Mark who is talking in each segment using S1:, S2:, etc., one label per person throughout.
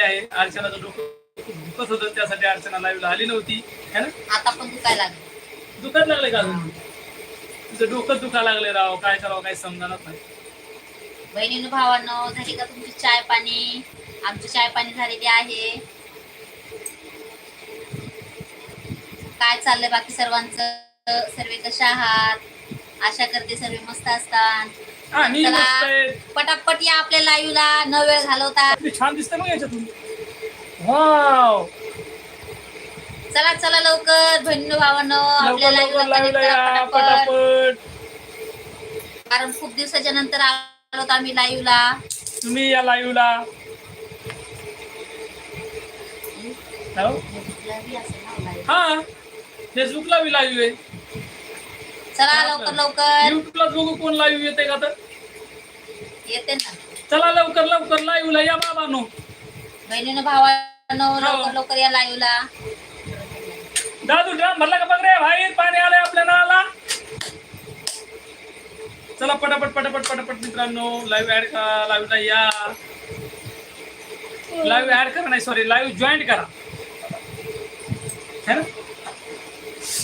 S1: आहे. अर्चनाचं डोकं खूप दुखत होतं. त्यासाठी अर्चना लाईव्हला आली नव्हती. है ना?
S2: आता पण दुखायला लागलं.
S1: दुखत लागले का अजून? तुझं डोकं दुखा लागले राव. काय करावं काय समजाणार नाही.
S2: बहिणीनं भावांनो झाली का तुमची चाय पाणी आमची चाय पाणी झालेली आहे. काय चाललंय बाकी सर्वांचं? सर्वे कशा आहात? आशा करते सर्व मस्त असतात.
S1: मस्त आहे.
S2: पटापट या आपल्या लाईव्हला. न वेळ घालवता.
S1: किती छान दिसते मग याच्यातून. वाव
S2: चला चला लवकर बहिणीनं भावांनो आपल्या
S1: लवकर लवकर
S2: लाईव्हला
S1: लाईव्हला
S2: कनेक्ट
S1: या
S2: करा पटापट.
S1: पटापट.
S2: कारण खूप दिवसाच्या नंतर आलो होतो आम्ही लाईव्हला.
S1: तुम्ही या लाईव्हला. हो? हा फेसबुकला बी लाईव्ह आहे.
S2: चला लवकर लवकर.
S1: युट्यूबला बघू कोण लाईव्ह येते का तर.
S2: येते ना.
S1: चला लवकर लवकर लाईव्हला या बाबांनो.
S2: बहिणीनं भावांनो
S1: हो.
S2: लवकर लवकर या लाईव्हला
S1: दादू ड्राम भरला का बघ रे? बाहेर पाणी आलंय आपल्या नळाला चला पटापट पटापट पटापट मित्रांनो लाईव्ह ऍड करा लाईव्हला या. लाईव्ह ऍड करा नाही सॉरी लाईव्ह जॉईन करा. है ना?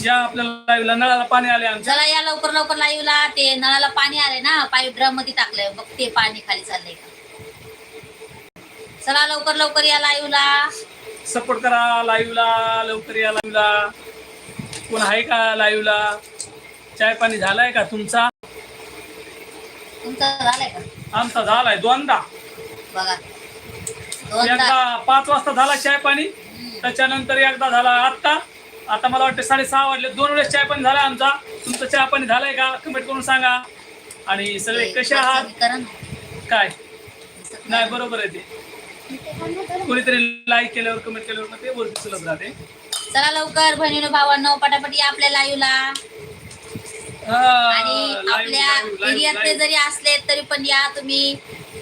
S1: या आपल्या लाईव्हला नळाला पाणी आले आमच्या.
S2: चला या लवकर लवकर लाईव्हला ते नळाला पाणी आलंय ना पाईप ड्रममध्ये टाकलंय. बघ ते पाणी खाली चाललंय का. चला लवकर लवकर या लाईव्हला
S1: सपोर्ट करा लाईव्हला लवकर या लाईव्हला कोण आहे का लाईव्हला चाय पाणी झालाय का तुमचा?
S2: तुमचं झालंय का?
S1: आमचा झालाय दोनदा.
S2: बघा. दोनदा.
S1: एकदा पाच वाजता झाला चाय पाणी. त्याच्यानंतर एकदा झाला आत्ता. आता मला वाटतं साडेसहा वाजले. दोन वेळेस चाय पाणी झाला आमचा. तुमचं चहा पाणी झालंय का? कमेंट करून सांगा. आणि सगळे कसे आहात. काय? नाही. बरोबर आहे ते. कोणीतरी लाईक केल्यावर कमेंट केल्यावर ते वरती चलत राहते.
S2: चला लवकर बहिणीनं भावांनो पटापट या आपल्या लाईव्हला आणि आपल्या एरियातले जरी असले तरी पण या तुम्ही.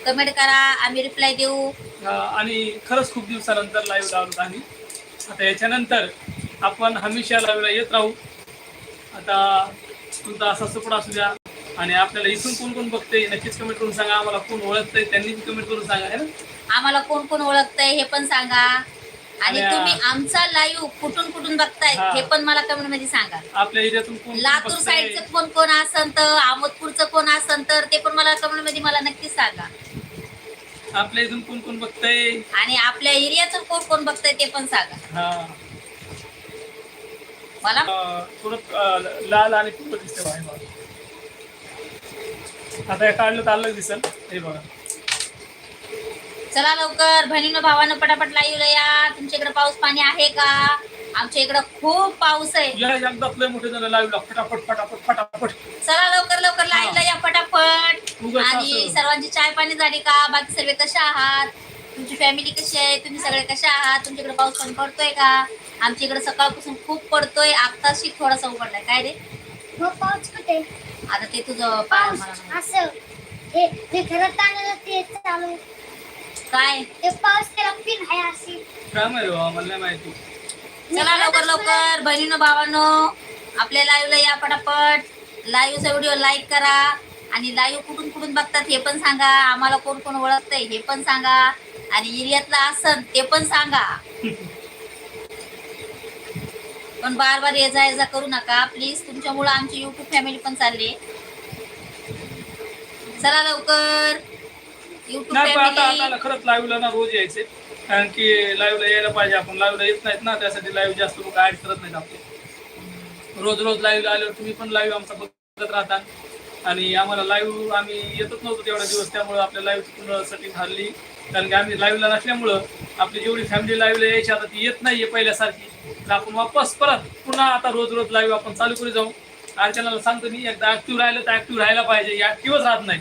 S2: कमेंट करा आम्ही रिप्लाय देऊ.
S1: आणि खरंच खूप दिवसानंतर लाईव्ह लावलो आम्ही. आता याच्यानंतर आपण हमेशा लाईव्हला येत राहू. आता तुमचा असा सपोर्ट असू द्या. आणि आपल्याला इथून कोण कोण बघते नक्कीच कमेंट करून सांगा. आम्हाला कोण ओळखतंय त्यांनी कमेंट करून सांगा है ना?
S2: आम्हाला कोण कोण ओळखतंय हे पण सांगा. आणि तुम्ही आमचा लाईव्ह कुठून कुठून बघताय
S1: हा.
S2: पण मला कमेंटमध्ये सांगा.
S1: आपल्या एरियातून
S2: लातूर साईडचं कोण कोण असन तर अहमदपूरचं कोण असन तर ते पण मला कमेंटमध्ये मला नक्कीच सांगा.
S1: आपल्या इथून कोण कोण बघतंय?
S2: आणि आपल्या एरियाचं कोण कोण बघतंय ते पण सांगा.
S1: हा.
S2: मला?
S1: थोडं लाल आणि पिवळं बघा. आता हे काढलं तर दिसल. हे बघा.
S2: चला लवकर. बहिणीनं भावानं पटापट लाईव्ह या. तुमच्या इकडे पाऊस पाणी आहे का? आमच्या इकडं खूप पाऊस आहे.
S1: या एकदा लय मोठे फटाफट फटाफट फटाफट
S2: चला लवकर लवकर लाईव्हला या पटापट.
S1: उगाच
S2: आणि
S1: असं.
S2: सर्वांची चाय पाणी झाली का? बाकी सर्व कशा आहात? तुमची फॅमिली कशी आहे? तुम्ही सगळे कशा आहात? तुमच्याकडे पाऊस पण पडतोय का? आमच्या इकडे सकाळपासून खूप पडतोय आत्ताशी थोडासा उघडलाय. काय रे?
S3: मग पाऊस कुठे?
S2: आता ते तुझं पाय
S3: पाऊस
S2: मला माहिती.
S3: असं. हे ते घरात आणलं ते चालू
S2: काय?
S3: ते पाऊस त्याला पिन आहे अशी.
S1: काय माहिती बाबा मला नाही माहिती.
S2: चला लवकर लवकर. बहिणीनं भावानो आपल्या लाईव्हला या पटापट. लाईव्हचा व्हिडिओ लाईक करा. आणि लाईव्ह कुठून कुठून बघतात हे पण सांगा. आम्हाला कोण कोण ओळखतंय हे पण सांगा. आणि एरियातला असन ते पण सांगा. पण बार बार ये जा ये जा करू नका प्लीज तुमच्यामुळं आमची युट्यूब फॅमिली पण चालली चला लवकर. युट्यूब
S1: नाही पण आता
S2: फॅमिली
S1: आपल्याला खरंच लाईव्हला ना रोज यायचे. कारण की लाईव्हला यायला पाहिजे. आपण लाईव्हला येत नाहीत ना त्यासाठी लाईव्ह जास्त लोक ऍड करत नाहीत आपले. रोज रोज लाईव्हला आल्यावर तुम्ही पण लाईव्ह आमचा बघत राहता. आणि आम्हाला लाईव्ह आम्ही येतच नव्हतो तेवढा दिवस. त्यामुळे आपल्या लाईव्हची सेटिंग हरली. कारण की आम्ही लाईव्हला नसल्यामुळं आपली जेवढी फॅमिली लाईव्हला यायची आता ती येत नाहीये पहिल्यासारखी. तर आपण वापस परत पुन्हा आता रोज रोज लाईव्ह आपण चालू करू जाऊ. अर्चनाला सांगतो मी एकदा ऍक्टिव्ह राहिलं तर ऍक्टिव्ह राहायला पाहिजे ऍक्टिव्हच राहत नाही.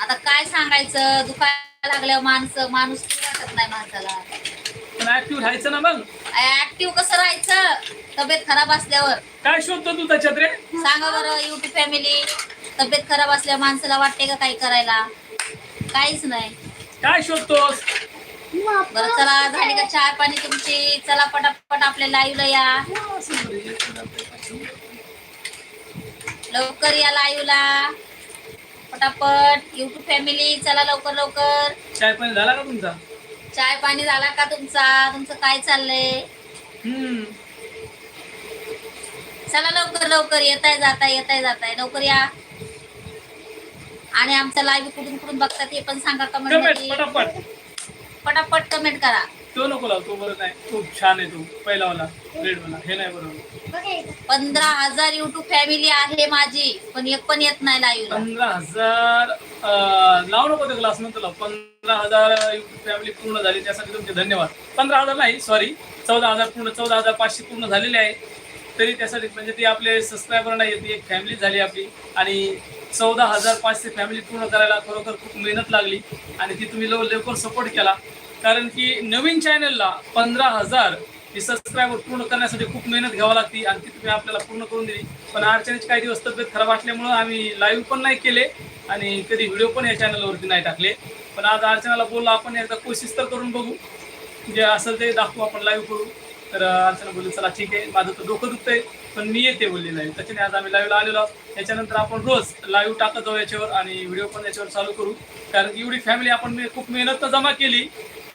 S2: आता काय सांगायचं? दुखायला लागल्यावर माणसं माणूस वाटत नाही माणसाला.
S1: पण ऍक्टिव्ह राहायचं ना मग?
S2: ऍक्टिव्ह कसं राहायचं? तब्येत खराब असल्यावर.
S1: काय शोधतो तू त्याच्यात रे?
S2: सांगा बरं युट्यूब फॅमिली तब्येत खराब असल्यावर माणसाला वाटते का काही करायला? काहीच नाही.
S1: काय शोधतोस?
S2: बरं चला झाली का चहा पाणी तुमची? चला पटापट आपल्या लाईव्हला या. लवकर या लाईव्हला पटापट. युट्यूब फॅमिली चला लवकर लवकर.
S1: चाय पाणी झाला का तुमचा?
S2: चाय पाणी झाला का तुमचा? तुमचं काय चाललंय?
S1: हम्म.
S2: चला लवकर लवकर. येताय जाताय येताय जाताय. लवकर या. आणि आमचा लाईव्ह कुठून कुठून बघतात हे पण सांगा कमेंट
S1: पटापट.
S2: पटापट कमेंट करा.
S1: तो नको लाव तो बरं नाही खूप छान आहे तो पहिला वाला रेड वाला हे नाही बरोबर.
S2: पंधरा हजार युट्यूब फॅमिली आहे माझी पण एक पण येत नाही लाईव्हला
S1: पंधरा हजार अं, लावू नको ते क्लास नंतर लाव. पंधरा हजार फॅमिली पूर्ण झाली त्यासाठी तुमचे धन्यवाद. पंधरा हजार नाही सॉरी चौदा हजार पूर्ण चौदा हजार पाचशे पूर्ण झालेले आहे. तरी त्यासाठी म्हणजे ती आपले सबस्क्रायबरना नाही एक फॅमिली झाली आपली. आणि चौदा हजार पाचशे फॅमिली पूर्ण करायला खरोखर खूप मेहनत लागली. आणि ती तुम्ही लव लवकर सपोर्ट केला. कारण की नवीन चॅनलला पंधरा हजार ही सबस्क्रायबर पूर्ण करण्यासाठी खूप मेहनत घ्यावी लागते आणि ती तुम्ही आपल्याला पूर्ण करून दिली. पण अडचणीची काही दिवस तब्येत खराब असल्यामुळं आम्ही लाईव्ह पण नाही केले आणि कधी व्हिडिओ पण या चॅनलवरती नाही टाकले. पण आज अर्चनाला बोललो आपण एकदा कोशिश तर करून बघू. जे असेल ते दाखवू आपण लाईव्ह करू तर अर्चना बोलली चला ठीक आहे माझं तर डोकं दुखतंय पण मी येते बोलली लाईव्ह त्याच्याने आज आम्ही लाईव्हला आलेलो आहोत. त्याच्यानंतर आपण रोज लाईव्ह टाकत जाऊ याच्यावर आणि व्हिडिओ पण याच्यावर चालू करू. कारण एवढी फॅमिली आपण खूप मेहनत तर जमा केली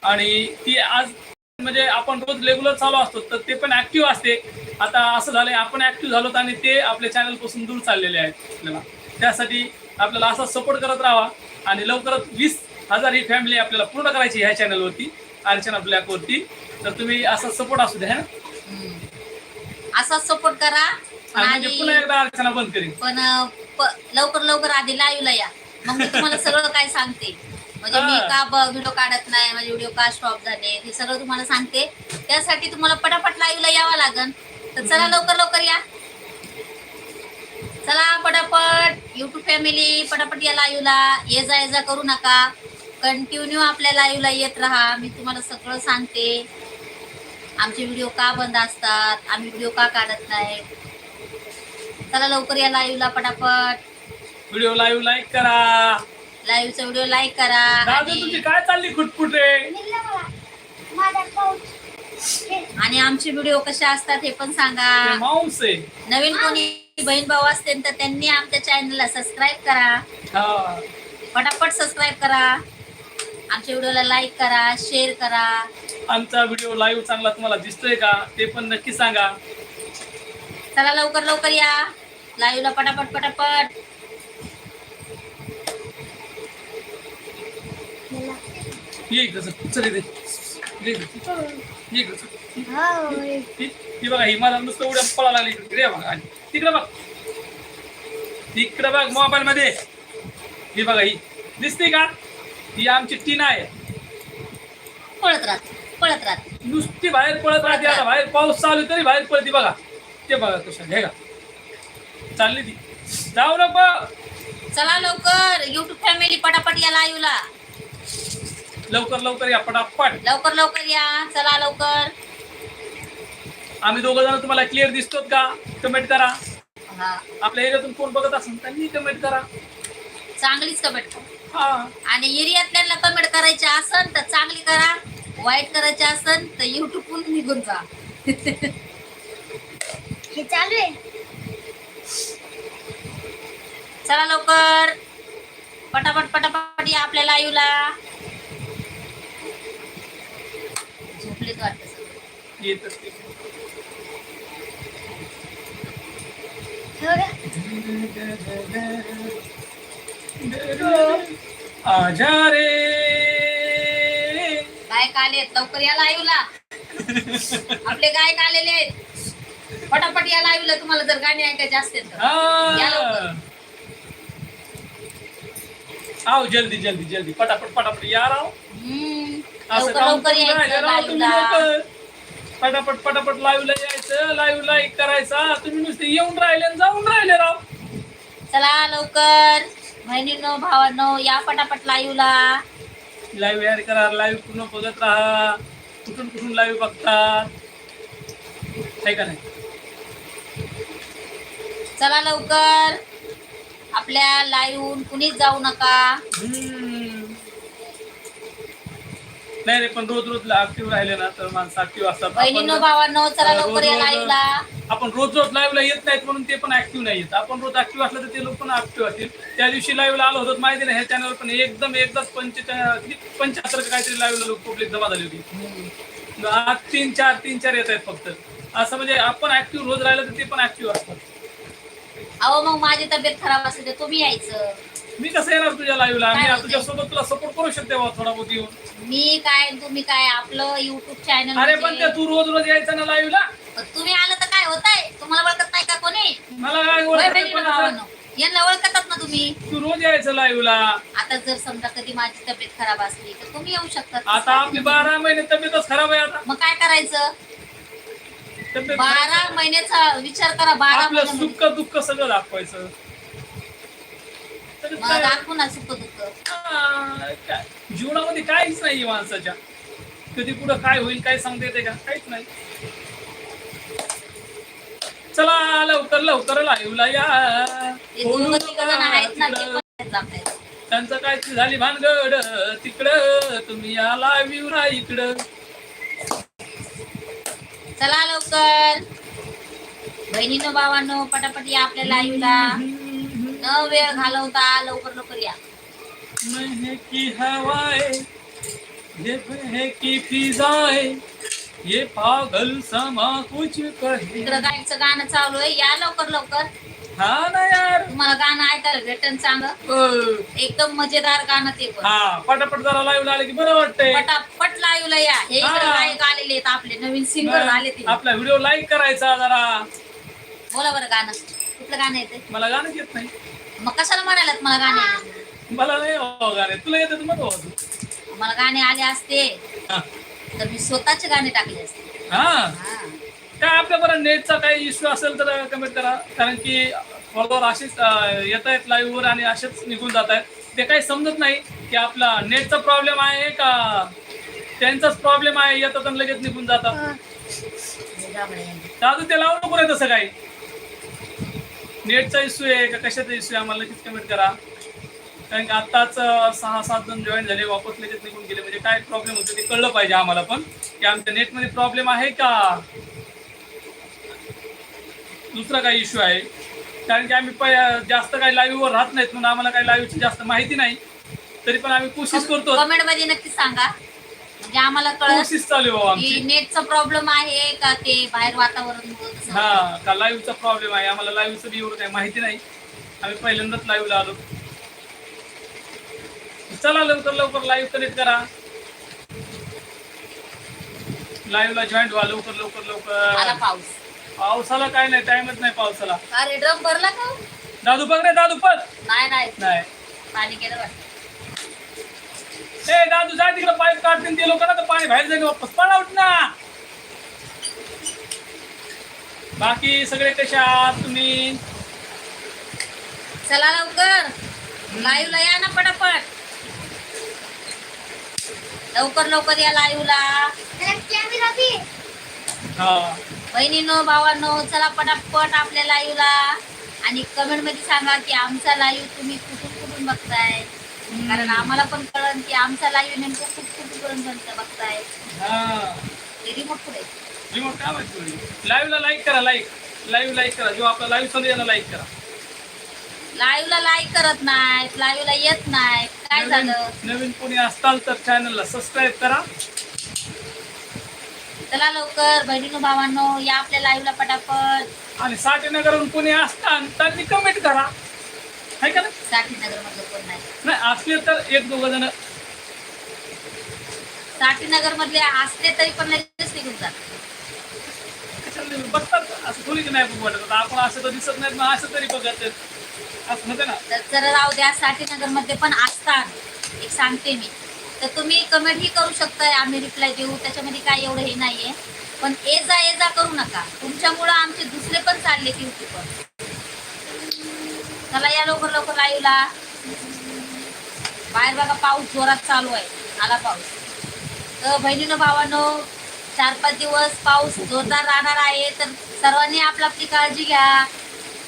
S1: आणि ती आज म्हणजे आपण रोज रेग्युलर चालू असतो तर ते पण ऍक्टिव्ह असते. आता असं झालंय आपण ऍक्टिव्ह झालो आणि ते आपल्या चॅनलपासून दूर चाललेले आहेत आपल्याला. त्यासाठी आपल्याला असा सपोर्ट करत राहावा आणि लवकरच वीस हजार ही फॅमिली आपल्याला पूर्ण करायची ह्या चॅनलवरती अर्चना ब्लॅकवरती तर तुम्ही असा सपोर्ट असू द्या है ना?
S2: असाच सपोर्ट करा
S1: आणि म्हणजे पुन्हा एकदा अर्चना बंद करीन.
S2: पण अं, प- लवकर लवकर आधी लाईव्हला या. मग मी तुम्हाला सगळं काय सांगते. म्हणजे मी
S1: हा.
S2: का व्हिडिओ काढत नाही माझे व्हिडिओ का स्टॉप झाले हे सगळं तुम्हाला सांगते. त्यासाठी तुम्हाला पटापट लाईव्हला यावं लागन. तर चला लवकर लवकर या. चला पटापट. युट्यूब फॅमिली पटापट या लाईव्हला ये जा ये जा करू नका. कंटिन्यू आपल्या लाईव्हला येत राहा. मी तुम्हाला सगळं सांगते. आमचे व्हिडिओ का बंद असतात? आम्ही व्हिडिओ का काढत नाही? चला लवकर या लाईव्हला पटापट.
S1: व्हिडिओ लाईव्ह लाईक करा.
S2: लाईव्हचा व्हिडिओ लाईक करा.
S1: दादा तुमची
S2: आणि
S1: काय चालली
S3: हे,
S2: आणि आमचे व्हिडिओ कसे असतात हे पण सांगा.
S1: आहे.
S2: नवीन कोणी बहीण भाऊ असतील तर त्यांनी आमच्या चॅनलला सबस्क्राईब करा.
S1: हा.
S2: पटापट सबस्क्राईब करा. आमच्या व्हिडिओला लाईक करा शेअर करा.
S1: आमचा व्हिडिओ लाईव्ह चांगला तुम्हाला दिसतोय का ते पण नक्की सांगा.
S2: चला लवकर लवकर या. लाईव्हला पटापट पटापट.
S3: मला.
S1: ये इकडं सर चल इथे. ये इकडं चल. ये इकडं चल.
S3: हो,
S1: बघा ही मला नुसतं उड्या पळा लागली इकडे. इकडे बघा. तिकडे बघ. तिकडे बघ मोबाईल मध्ये. ही बघा ही. दिसते का? ही आमची टीन आहे.
S2: पळत राहत पळत राहत.
S1: नुसती बाहेर पळत राहते आता बाहेर पाऊस चालू आहे तरी बाहेर पळते बघा. ते बघा कसं हे का चालली ती. जाऊ नको.
S2: चला लवकर युट्यूब फॅमिली पटापट या लाईव्हला
S1: लवकर लवकर या पटापट.
S2: लवकर लवकर या. चला लवकर.
S1: आम्ही दोघं जण तुम्हाला क्लिअर दिसतोत का? कमेंट करा.
S2: हा.
S1: आपल्या एरियातून कोण बघत असेल त्यांनी कमेंट करा.
S2: चांगलीच कमेंट करा. आणि एरियातल्याला कमेंट करायची असन तर चांगली करा वाईट करायची असन तर युट्यूबहून निघून जा.
S3: हे चालू आहे.
S2: चला लवकर. पटापट पटापट या आपल्या लाईव्हला झोपलेत वाटतं सगळे.
S1: येत असते
S3: हे बघा
S1: आजा रे
S2: गायक आलेत लवकर या लाईव्हला आपले गायक आलेले आहेत. पटापट या लाईव्हला तुम्हाला जर गाणी ऐकायचे असतील तर. या लवकर.
S1: आओ जल्दी जल्दी जल्दी. पटापट पटापट या राव.
S2: हम्म.
S1: असं
S2: लवकर
S1: काम
S2: लवकर
S1: करून राहिले
S2: यायचं
S1: राव तुम्ही
S2: लाईव्हला
S1: लवकर. पटापट पटापट लाईव्हला यायचं. लाईव्ह लाईक करायचा. तुम्ही नुसते येऊन राहिले आणि जाऊन राहिले राव.
S2: चला लवकर. बहिणींनो भावांनो या पटापट लाईव्हला
S1: लाईव्ह ऍड करा लाईव्ह पूर्ण बघत राहा. कुठून कुठून लाईव्ह बघतात आहे का नाही?
S2: चला लवकर. आपल्या लाईव्ह कुणीच जाऊ नका.
S1: हम्म. नाही रे पण रोज रोज ऍक्टिव्ह राहिले ना तर माणसं ऍक्टिव्ह असतात.
S2: बहिणीनो
S1: आपण-
S2: भावांनो चला
S1: रोज-
S2: लवकर या
S1: रोज-
S2: लाईव्हला
S1: आपण रोज रोज लाईव्हला येत नाहीत म्हणून ते पण ऍक्टिव्ह नाही येत. आपण रोज ऍक्टिव्ह असलं तर ते लोक पण ऍक्टिव्ह असतील. त्या दिवशी लाईव्हला आलो होतो माहिती नाही ह्या चॅनलवर पण एकदम एकदाच पंचेचाळीस पंच्याहत्तर का काहीतरी लाईव्हला लोक पब्लिक जमा झाली होती. आज तीन चार तीन चार येत आहेत फक्त. असं म्हणजे आपण ऍक्टिव्ह रोज राहिलं तर ते पण ऍक्टिव्ह असतात.
S2: अहो मग माझी तब्येत खराब असेल तर तुम्ही यायचं.
S1: मी कसं येणार तुझ्या लाईव्हला
S2: काय
S1: मी
S2: होतंय?
S1: तुझ्या सोबत तुला सपोर्ट करू शकते बा थोडा बहुत येऊन.
S2: मी काय तुम्ही काय? आपलं युट्यूब चॅनल
S1: अरे पण ते तू रोज रोज यायचं ना लाईव्हला
S2: तुम्ही आलं तर काय होत आहे तुम्हाला ओळखत नाही का कोणी?
S1: मला काय ओळखत पण असं-
S2: यांना ओळखतात ना तुम्ही.
S1: तू रोज यायचं लाईव्हला
S2: आता जर समजा कधी माझी तब्येत खराब असली तर तुम्ही येऊ शकता.
S1: आता आपली बारा महिने तब्येतच खराब आहे आता.
S2: मग काय करायचं?
S1: तब्येत
S2: बारा. महिन्याचा विचार करा बारा
S1: आपलं
S2: महिन्यामध्ये.
S1: सुख दुःख सगळं दाखवायचं.
S2: मग सुख दुःख
S1: जीवनामध्ये काहीच नाही माणसाच्या. कधी पुढं काय होईल काय सांगता येते का? काहीच नाही. चला लवकर लवकर लाईव्हला या.
S2: ते आहेत ना ते. पण.
S1: त्यांचं काय ती झाली भानगड? तिकडं तुम्ही या लाईव्हला इकडं.
S2: चला लवकर. बहिणीनो भावांनो पटापट या आपल्या लाईव्हला. न वेळ घालवता लवकर लवकर या.
S1: महकी हवाएं ये महकी फिजाएं ये पागल समा कुछ कहे।
S2: इकडं गायचं गाणं चालू आहे या लवकर लवकर.
S1: हा ना यार.
S2: तुम्हाला गाणं ऐकायला भेटन चांगलं.
S1: अ,
S2: एकदम मजेदार गाणं ते पण.
S1: हा पटापट जरा लाईव्ह आले की बरं वाटतंय.
S2: पटापट लाईव्हला या. हे इकडे
S1: हा.
S2: गायक आलेले आहेत आपले नवीन सिंगर आले ते.
S1: आपला व्हिडिओ लाईक करायचा जरा.
S2: बोला बरं गाणं. कुठलं गाणं येते
S1: मला गाणं येत नाही.
S2: मग कशाला म्हणालात मला गाणे येते?
S1: मला नाही गाणे तुला येतं तर मग तू.
S2: मला गाणे आले असते.
S1: हा.
S2: तर मी स्वतःचे गाणे टाकले असते.
S1: हा.
S2: हा.
S1: काय आपल्या बरं नेटचा काही इश्यू असेल तर कमेंट करा. कारण की फॉलोअर असेच येत आहेत लाईव्हवर आणि असेच निघून जात आहेत. ते काही समजत नाही की आपला नेटचा प्रॉब्लेम आहे का? त्यांचाच प्रॉब्लेम आहे येतात आणि लगेच निघून जातात.
S2: हे. गाबडे
S1: अजून ते लावू नको रे तसं काही. नेटचा इश्यू आहे का? कशाचा इश्यू आहे? आम्हाला लगेच कमेंट करा. कारण की आत्ताच सहा सात जण जॉईन झाले वापस लगेच निघून गेले. म्हणजे काय प्रॉब्लेम होतो ते कळलं पाहिजे आम्हाला पण की आमच्या नेटमध्ये प्रॉब्लेम आहे का? दुसरा काही इश्यू आहे. कारण की आम्ही पै- जास्त काही लाईव्हवर राहत नाहीत म्हणून आम्हाला काही लाईव्हची जास्त माहिती नाही. तरी पण आम्ही कोशिश करतो.
S2: कमेंटमध्ये नक्की सांगा. म्हणजे आम्हाला कळत
S1: कोशिश चालू आहे बाबा
S2: की
S1: आमची.
S2: नेटचा प्रॉब्लेम आहे का ते बाहेर वातावरण?
S1: हा का लाईव्हचा प्रॉब्लेम आहे? आम्हाला लाईव्हचं बी एवढं काही माहिती नाही. आम्ही पहिल्यांदाच लाईव्हला आलो. चला लवकर लवकर लाईव्ह कनेक्ट करा. लाईव्हला जॉईंट व्हा लवकर लवकर
S2: आला
S1: लवकर
S2: पाऊस.
S1: पावसाला काय नाही टाइमच नाही पावसाला.
S2: अरे ड्रम भरला का हो?
S1: दादू पग रे दादू पग
S2: नाही नाही.
S1: नाही.
S2: पाणी गेलं वाटतं
S1: ए दादू जा तिकडे पाईप काढतील ते लोक ना तर पाणी बाहेर जाईल वापस पण आउट ना. बाकी सगळे कशा आहात तुम्ही?
S2: चला लवकर. लाईव्हला या ना पटापट. लवकर लवकर या लाईव्हला
S1: हा.
S2: बहिणीनो भावांनो चला पटापट आपल्या लाईव्हला आणि कमेंटमध्ये सांगा की आमचा लाईव्ह तुम्ही कुठून कुठून बघताय? कारण आम्हाला पण कळन की आमचा लाईव्ह नेमकं कुठून कुठून बघता- बघताय.
S1: हा.
S2: ते रिमोट पुढे
S1: रिमोट काय माहिती लाईव्हला लाईक करा लाईक लाईव्ह लाईक करा. जो आपला लाईव्ह चालू याला लाईक करा.
S2: लाईव्हला लाईक करत नाहीत लाईव्हला येत नाही काय झालं?
S1: नवीन नवीन कोणी असताल तर चॅनलला सबस्क्राईब करा.
S2: चला लवकर बहिणीनो भावांनो या आपल्या लाईव्हला पटापट.
S1: आणि साठेनगरहून कोणी असताल त्यांनी कमेंट करा. आहे का नाही?
S2: साठी नगर मधलं कोण नाही.
S1: नाही असले तर एक दोघ जण.
S2: साठी नगर मधले असले तरी पण लगेच निघून जात
S1: बघतात असं थोडी की नाही वाटत. आता आपण असं तर दिसत नाहीत असं तरी बघत आहेत. असं होतं ना?
S2: तर जर राहू द्या साठी नगरमध्ये पण असतात. एक सांगते मी. तर तुम्ही कमेंट ही करू शकताय आम्ही रिप्लाय देऊ. त्याच्यामध्ये काय एवढं हे नाहीये. पण ये जा ये जा करू नका. तुमच्यामुळं आमचे दुसरे पण चालले युट्यूबवर चला या लवकर लवकर लाईव्हला. बाहेर बघा पाऊस जोरात चालू आहे. आला पाऊस. तर बहिणीनं भावानो चार पाच दिवस पाऊस जोरदार राहणार आहे. तर सर्वांनी आपली आपली काळजी घ्या.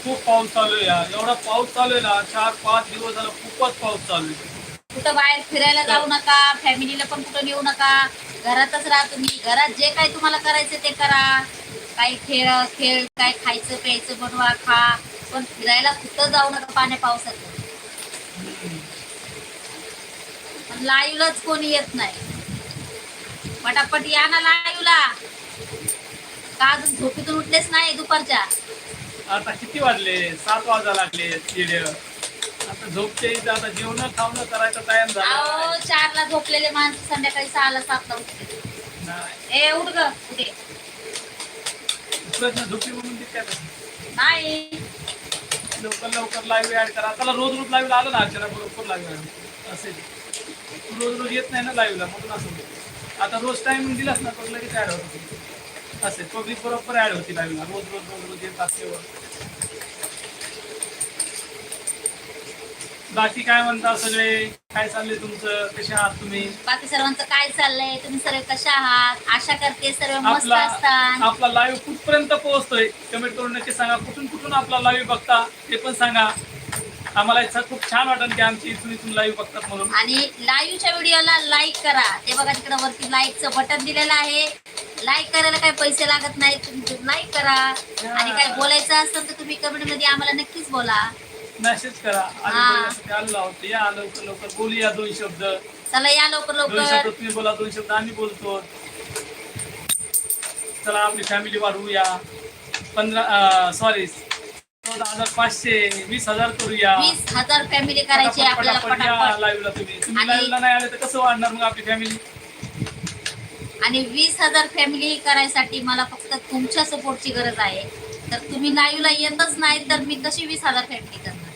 S1: खूप पाऊस चालू आहे यार. एवढा पाऊस चालू आहे ना चार पाच दिवस झाला खूपच पाऊस चालू आहे.
S2: कुठं बाहेर फिरायला जाऊ नका फॅमिलीला पण कुठं नेऊ नका. घरातच राहा तुम्ही. घरात जे काही तुम्हाला करायचं ते करा. काही खेळ खेळ काय खायचं प्यायचं बनवा खा. पण फिरायला कुठं जाऊ नका पाण्या पावसात. पण लाईव्हलाच कोणी येत नाही. पटापट या ना लाईव्हला. का अजून झोपेतून उठलेच नाही दुपारच्या?
S1: आता किती वाजले? सात वाजा लागले आता झोपते आता जेवण खावणं करायचा टाइम झाला.
S2: चारला झोपलेले माणसं संध्याकाळी सहाला सातला उठते ए उठ ग उठे.
S1: प्रश्न म्हणून काय?
S2: नाही.
S1: लवकर लवकर लाईव्ह ऍड करा. त्याला रोज रोज लाईव्ह आलं ना अर्चना बरोबर लाईव्ह असेल. रोज रोज येत नाही ना लाईव्हला म्हणून असं. आता रोज टाइमिंग दिलास ना तर लगेच ऍड होत. असेल. पब्लिक बरोबर ऍड होती लाईव्हला रोज रोज रोज रोज येत असल्यावर. बाकी काय म्हणता सगळे? काय चाललंय तुमचं? कसे आहात तुम्ही?
S2: बाकी सर्वांचं काय चाललंय? तुम्ही सर्व कशा आहात? आशा करते सर्व मस्त
S1: आपला
S2: असतात.
S1: आपला लाईव्ह कुठपर्यंत पोहोचतोय? कमेंट करून नक्की सांगा. कुठून कुठून आपला लाईव्ह बघता ते पण सांगा. आम्हाला खूप छान वाटेल की आमची इथून इथून लाईव्ह बघतात म्हणून.
S2: आणि लाईव्हच्या व्हिडिओला लाईक करा. ते बघा तिकडे वरती लाईकचं बटन दिलेलं आहे. लाईक करायला काही पैसे लागत नाही तुम्ही लाईक करा. आणि काही बोलायचं असेल तर तुम्ही कमेंटमध्ये आम्हाला नक्कीच बोला.
S1: मेसेज करा. आम्ही
S2: हा.
S1: बोलण्यासाठी आहोत. या लवकर लवकर बोलूया दोन शब्द.
S2: चला या लवकर लवकर.
S1: शब्द तुम्ही बोला दोन शब्द आम्ही बोलतो. चला आपली फॅमिली वाढवूया. पंधरा सॉरी चौदा हजार पाचशे वीस हजार करूया.
S2: वीस हजार फॅमिली करायची आपल्याला
S1: पटापट या
S2: पटापट.
S1: लाईव्हला तुम्ही. तुम्ही
S2: आणि-
S1: लाईव्हला नाही आले तर कसं वाढणार मग आपली फॅमिली
S2: आणि वीस हजार फॅमिली करायसाठी मला फक्त तुमच्या सपोर्टची गरज आहे. तर तुम्ही लाईव्हला येतच नाही तर मी कशी वीस हजार फॅमिली करणार.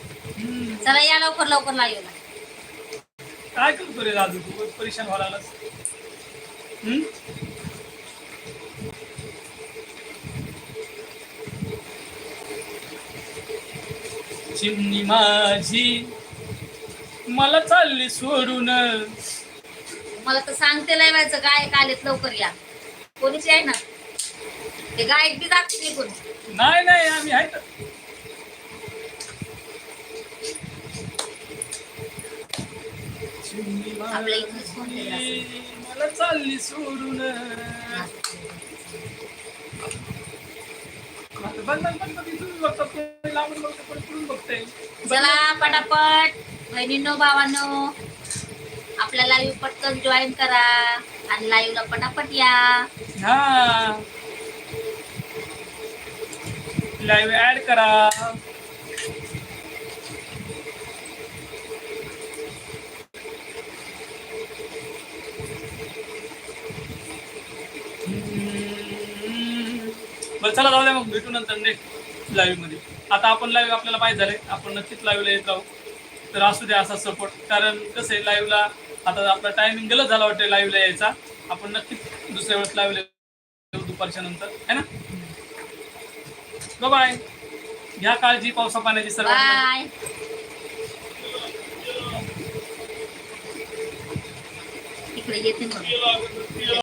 S2: चला या लवकर लवकर लाईव्हला
S1: काय करतो रे राजू तू परेशान व्हायला लागलास? हम्म? चिमणी माझी मला चालली सोडून
S2: मला तर सांगते लावायचं गायक आलेत लवकर या कोणीच आहे ना ते गायक बी दाखवते कोणी
S1: नाही नाही आम्ही आहे तर.
S2: आपल्या
S1: मला चालली सोडून. लांबून बघतं पुढून बघतंय
S2: चला पटापट. बहिणींनो भावांनो आपल्या लाईव्ह पटकन जॉईन करा आणि लाईव्हला पटापट या.
S1: हा. लाईव्ह ऍड करा. चला जाऊ द्या मग भेटू नंतर नेक्स्ट लाईव्हमध्ये. आता आपण लाईव्ह आपल्याला पाहिजे झाले आपण नक्कीच लाईव्हला येत राहू. तर असू द्या असा सपोर्ट कारण कसं आहे लाईव्हला आता आपला टायमिंग गलत झाला वाटतं लाईव्हला यायचा. आपण नक्कीच दुसऱ्या वेळेस लाईव्हला येऊ दुपारच्या नंतर. है ना? बाय घ्या काळजी पावसा पाण्याची
S2: सर्व इकडे येते